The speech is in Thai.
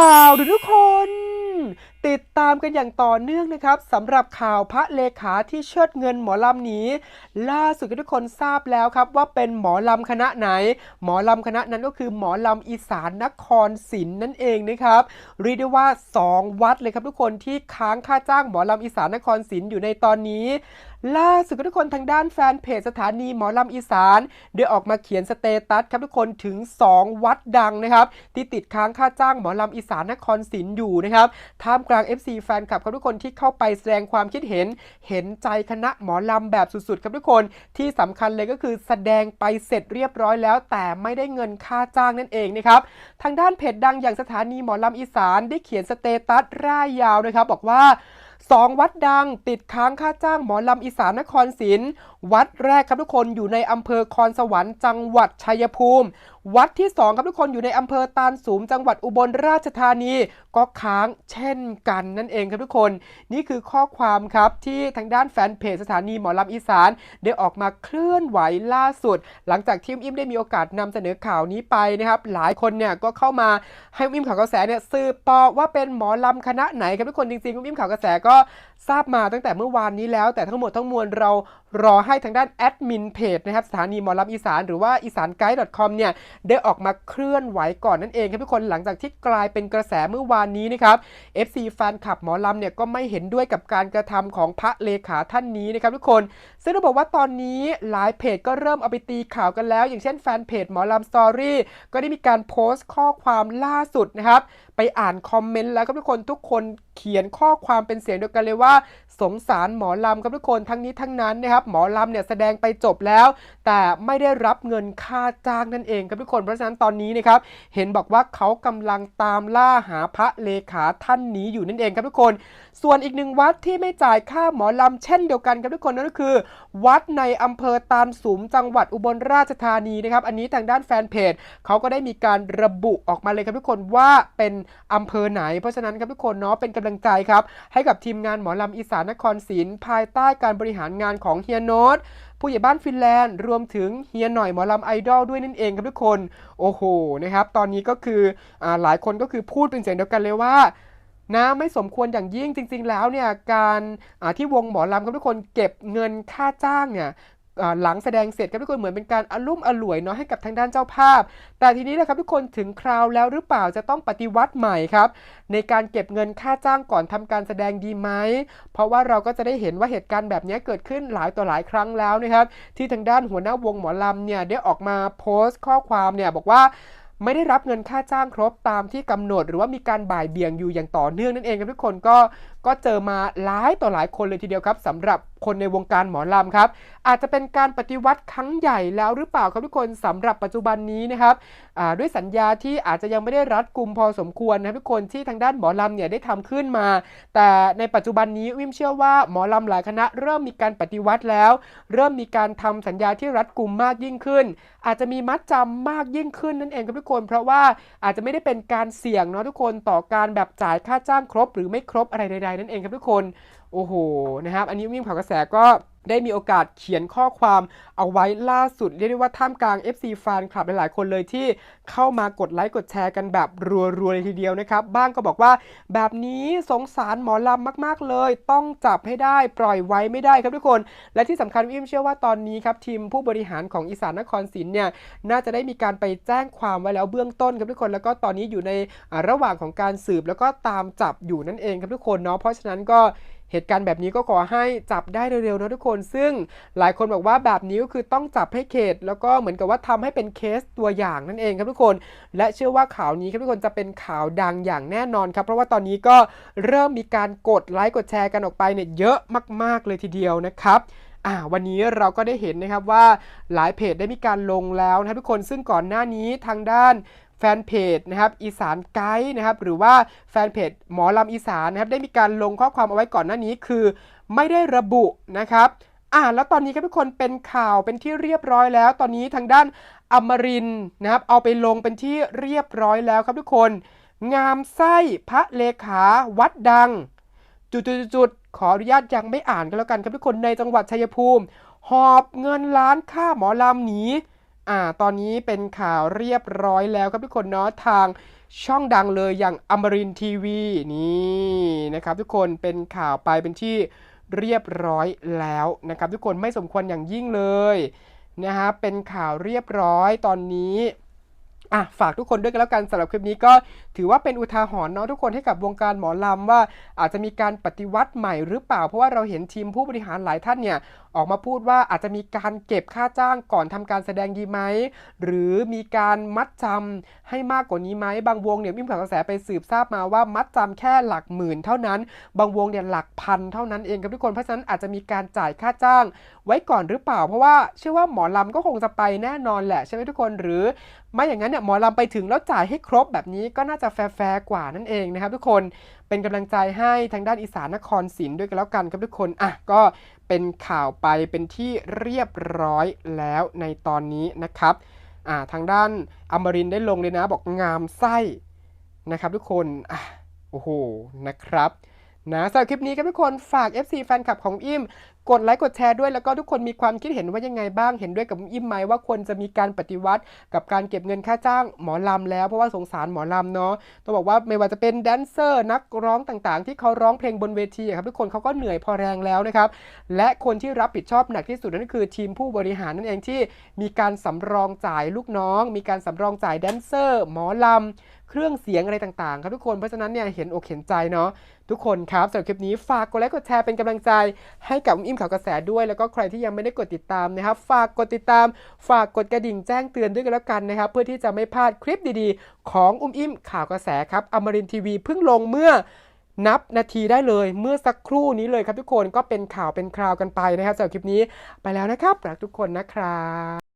ข่าวทุกคน ติดตามกันอย่างต่อเนื่องนะครับสำหรับข่าวพระเลขาที่เชิดเงินหมอลำนี้ ล่าสุดทุกคนทราบแล้วครับว่าเป็นหมอลำคณะไหน หมอลำคณะนั้นก็คือหมอลำอีสานนครศรีนั่นเองนะครับเรียกได้ว่า 2 วัดเลยครับทุกคนที่ค้างค่าจ้างหมอลำอีสานนครศรีอยู่ในตอนนี้ ล่าสุดทุกคนทางด้านแฟนเพจสถานีหมอลำอีสานได้ออกมาเขียนสเตตัสครับทุกคนถึง 2 วัดดังนะครับ ที่ติดค้างค่าจ้างหมอลำอีสานนครศรีอยู่นะครับท่ามกลาง FC แฟนคลับครับทุกคนที่เข้าไปแสดงความคิดเห็น เห็นใจคณะหมอลำแบบสุดๆครับทุกคนที่สำคัญเลยก็คือแสดงไปเสร็จเรียบร้อยแล้ว แต่ไม่ได้เงินค่าจ้างนั่นเองนะครับทางด้านเพจดังอย่างสถานีหมอลำอีสานได้เขียนสเตตัสร่ายยาวนะครับ บอกว่า สองวัดดังติดค้างค่าจ้างหมอลำอีสานนครศรีวัดแรกครับทุกคนอยู่ในอำเภอคอนสวรรค์จังหวัดชัยภูมิ วัดที่สองครับทุกคนอยู่ในอำเภอตาลสูงจังหวัดอุบลราชธานี ก็ค้างเช่นกันนั่นเองครับทุกคน นี่คือข้อความครับที่ทางด้านแฟนเพจสถานีหมอลำอีสาน ได้ออกมาเคลื่อนไหวล่าสุด หลังจากที่อิมได้มีโอกาสนำเสนอข่าวนี้ไปนะครับหลายคนเนี่ยก็เข้ามาให้อิมข่าวกระแสเนี่ยสืบต่อว่าเป็นหมอลำคณะไหนครับทุกคนจริงๆอิมข่าวกระแสก็ทราบมาตั้งแต่เมื่อวานนี้แล้วแต่ทั้งหมดทั้งมวลเรารอให้ทางด้านแอดมินเพจนะครับสถานีหมอลำอีสานหรือว่าอีสานไกด์ .com เนี่ยได้ออกมาเคลื่อนไหวก่อนนั่นเองครับทุกคนหลังจากที่กลายเป็นกระแสเมื่อวานนี้นะครับ FC แฟนคลับหมอลำเนี่ยก็ไม่เห็นด้วยกับการกระทำของพระเลขาท่านนี้นะครับทุกคน ซึ่งต้องบอกว่าตอนนี้หลายเพจก็เริ่มเอาไปตีข่าวกันแล้ว อย่างเช่นแฟนเพจหมอลำสตอรี่ก็ได้มีการโพสต์ข้อความล่าสุดนะครับ ไปอ่านคอมเมนต์แล้วครับทุกคนทุกคนเขียนข้อความเป็นเสียงเดียวกันเลยว่า สงสารหมอลำครับทุกคนทั้งนี้ทั้งนั้นนะครับหมอลำเนี่ยแสดงไปจบแล้ว แต่ไม่ได้รับเงินค่าจ้างนั่นเองครับทุกคนเพราะฉะนั้นตอนนี้นะครับเห็นบอกว่าเขากำลังตามล่าหาพระเลขาท่านนี้อยู่นั่นเองครับทุกคน ส่วนอีกหนึ่งวัดที่ไม่จ่ายค่าหมอลำเช่นเดียวกันครับทุกคนนั่นก็คือ วัดในอำเภอตาลสูงจังหวัดอุบลราชธานีนะครับอันนี้ทางด้านแฟนเพจเขาก็ได้มีการระบุออกมาเลยครับทุกคนว่าเป็นอำเภอไหน เพราะฉะนั้นครับทุกคนเนาะเป็นกำลังใจครับ ให้กับทีมงานหมอลำอีสานนครศรีภายใต้การบริหารงานของเฮียโนตผู้ใหญ่บ้านฟินแลนด์รวมถึงเฮียหน่อยหมอลำไอดอลด้วยนั่นเองครับทุกคน โอ้โหนะครับตอนนี้ก็คืออาหลายคนก็คือพูดเป็นเสียงเดียวกันเลยว่านะไม่สมควรอย่างยิ่งจริง ๆ แล้วเนี่ยการอ่าที่วงหมอลำครับทุกคนเก็บเงินค่าจ้างเนี่ย หลังแสดงเสร็จครับทุกคนเหมือนเป็นการอลุ่มอล่วยเนาะให้กับทางด้านเจ้าภาพ แต่ทีนี้นะครับทุกคนถึงคราวแล้วหรือเปล่าจะต้องปฏิวัติใหม่ครับในการเก็บเงินค่าจ้างก่อนทำการแสดงดีไหมเพราะว่าเราก็จะได้เห็นว่าเหตุการณ์แบบนี้เกิดขึ้นหลายต่อหลายครั้งแล้วนะครับที่ทางด้านหัวหน้าวงหมอลำเนี่ยได้ออกมาโพสต์ข้อความเนี่ยบอกว่าไม่ได้รับเงินค่าจ้างครบตามที่กำหนด หรือว่ามีการบ่ายเบี่ยงอยู่อย่างต่อเนื่องนั่นเองครับทุกคนก็ก็เจอมาหลายต่อหลายคนเลยทีเดียวครับสำหรับ คนในวงการหมอลำครับ อาจจะเป็นการปฏิวัติครั้งใหญ่แล้วหรือเปล่าครับทุกคนสำหรับปัจจุบันนี้นะครับด้วยสัญญาที่อาจจะยังไม่ได้รัดกุมพอสมควรนะครับทุกคนที่ทางด้านหมอลำเนี่ยได้ทำขึ้นมา แต่ในปัจจุบันนี้วิมเชื่อว่าหมอลำหลายคณะเริ่มมีการปฏิวัติแล้ว เริ่มมีการทำสัญญาที่รัดกุมมากยิ่งขึ้น อาจจะมีมัดจำมากยิ่งขึ้นนั่นเองครับทุกคน เพราะว่าอาจจะไม่ได้เป็นการเสี่ยงเนาะทุกคนต่อการแบบจ่ายค่าจ้างครบ หรือไม่ครบอะไรใดๆนั่นเองครับทุกคน โอ้โหนะครับอันนี้วิ่งผ่ากระแสก็ได้มีโอกาสเขียนข้อความเอาไว้ล่าสุด เรียกได้ว่าท่ามกลาง FC แฟนคลับหลายๆ คนเลยที่เข้ามากดไลค์กดแชร์กันแบบรัวๆเลยทีเดียวนะครับ บ้างก็บอกว่าแบบนี้สงสารหมอลำมากๆเลย ต้องจับให้ได้ปล่อยไว้ไม่ได้ครับทุกคน และที่สำคัญวิมเชื่อว่าตอนนี้ครับทีมผู้บริหารของอีสานนครศรีเนี่ยน่าจะได้มีการไปแจ้งความไว้แล้วเบื้องต้นครับทุกคน แล้วก็ตอนนี้อยู่ในระหว่างของการสืบแล้วก็ตามจับอยู่นั่นเองครับทุกคนเนาะเพราะฉะนั้นก็ เหตุการณ์แบบนี้ก็ขอให้จับได้เร็วๆนะทุกคน ซึ่งหลายคนบอกว่าแบบนี้ก็คือต้องจับให้เขต แล้วก็เหมือนกับว่าทำให้เป็นเคสตัวอย่างนั่นเองครับทุกคน และเชื่อว่าข่าวนี้ครับทุกคนจะเป็นข่าวดังอย่างแน่นอนครับ เพราะว่าตอนนี้ก็เริ่มมีการกดไลค์กดแชร์กันออกไปเนี่ยเยอะมาก ๆเลยทีเดียวนะครับอ่าวันนี้เราก็ได้เห็นนะครับว่าหลายเพจได้มีการลงแล้วนะทุกคนซึ่งก่อนหน้านี้ทางด้าน แฟนเพจนะครับอีสานไกด์นะครับหรือว่าแฟนเพจหมอลำอีสานนะครับได้มีการลงข้อความเอาไว้ก่อนหน้านี้คือ ไม่ได้ระบุนะครับอ่าแล้วตอนนี้ครับทุกคนเป็นข่าวเป็นที่เรียบร้อยแล้ว ตอนนี้ทางด้านอมรินนะครับเอาไปลงเป็นที่เรียบร้อยแล้วครับทุกคน งามไส้พระเลขาวัดดัง จุดๆๆๆขออนุญาตยังไม่อ่านกันแล้วกันครับทุกคนในจังหวัดชัยภูมิ หอบเงินล้านค่าหมอลำหนี อ่าตอนนี้เป็นข่าวเรียบร้อยแล้วครับทุกคนเนาะทางช่องดังเลยอย่างอมรินทีวีนี่นะครับทุกคนเป็นข่าวไปเป็นที่เรียบร้อยแล้วนะครับ ทุกคนไม่สมควรอย่างยิ่งเลยนะฮะเป็นข่าวเรียบร้อยตอนนี้อะฝากทุกคนด้วยกันแล้วกันสำหรับคลิปนี้ก็ถือว่าเป็นอุทาหรณ์เนาะทุกคนให้กับวงการหมอลำว่าอาจจะมีการปฏิวัติใหม่หรือเปล่า เพราะว่าเราเห็นทีมผู้บริหารหลายท่านเนี่ยออกมาพูดว่าอาจจะมีการเก็บค่าจ้างก่อนทำการแสดงดีไหม หรือมีการมัดจำให้มากกว่านี้ไหม บางวงเนี่ยมิ่มข่าวกระแสไปสืบทราบมาว่ามัดจำแค่หลักหมื่นเท่านั้น บางวงเนี่ยหลักพันเท่านั้นเองครับทุกคน เพราะฉะนั้นอาจจะมีการจ่ายค่าจ้าง ไว้ก่อนหรือเปล่า เพราะว่าเชื่อว่าหมอลำก็คงจะไปแน่นอนแหละใช่ไหมทุกคน หรือไม่อย่างนั้นเนี่ยหมอลำไปถึงแล้วจ่ายให้ครบแบบนี้ก็น่าจะแฟร์กว่านั่นเองนะครับทุกคนเป็นกำลังใจให้ทางด้านอีสานนครศรีด้วยกันแล้วกันครับทุกคนอะก็เป็นข่าวไปเป็นที่เรียบร้อยแล้วในตอนนี้นะครับอ่าทางด้านอมรินได้ลงเลยนะบอกงามไส้นะครับทุกคนอะโอ้โหนะครับนะสำหรับคลิปนี้ครับทุกคนฝาก FC แฟนคลับของอิมกดไลค์กดแชร์ด้วยแล้วก็ทุกคนมีความคิดเห็นว่ายังไงบ้างเห็นด้วยกับอิมไหมว่าควรจะมีการปฏิวัติกับการเก็บเงินค่าจ้างหมอลำแล้วเพราะว่าสงสารหมอลำเนาะต้องบอกว่าไม่ว่าจะเป็นแดนเซอร์นักร้องต่างๆ ที่เขาร้องเพลงบนเวทีครับทุกคนเขาก็เหนื่อยพอแรงแล้วนะครับและคนที่รับผิดชอบหนักที่สุดนั่นก็คือทีมผู้บริหารนั่นเองที่มีการสำรองจ่ายลูกน้อง มีการสำรองจ่ายแดนเซอร์ หมอลำเครื่องเสียงอะไรต่างๆ ครับทุกคนเพราะฉะนั้นเนี่ยเห็นอกเห็นใจเนาะทุกคนครับสำหรับคลิปนี้ฝากกดไลค์กดแชร์เป็นกำลังใจให้กับออิ่มข่าวกระแสด้วย แล้วก็ใครที่ยังไม่ได้กดติดตามนะครับ ฝากกดติดตาม ฝากกดกระดิ่งแจ้งเตือนด้วยกันแล้วกันนะครับ เพื่อที่จะไม่พลาดคลิปดีๆ ของอุ้มอิ่มข่าวกระแสครับอมรินทีวีเพิ่งลงเมื่อนับนาทีได้เลยเมื่อสักครู่นี้เลยครับทุกคนก็เป็นข่าวเป็นคราวกันไปนะครับสำหรับคลิปนี้ไปแล้วนะครับรักทุกคนนะครับ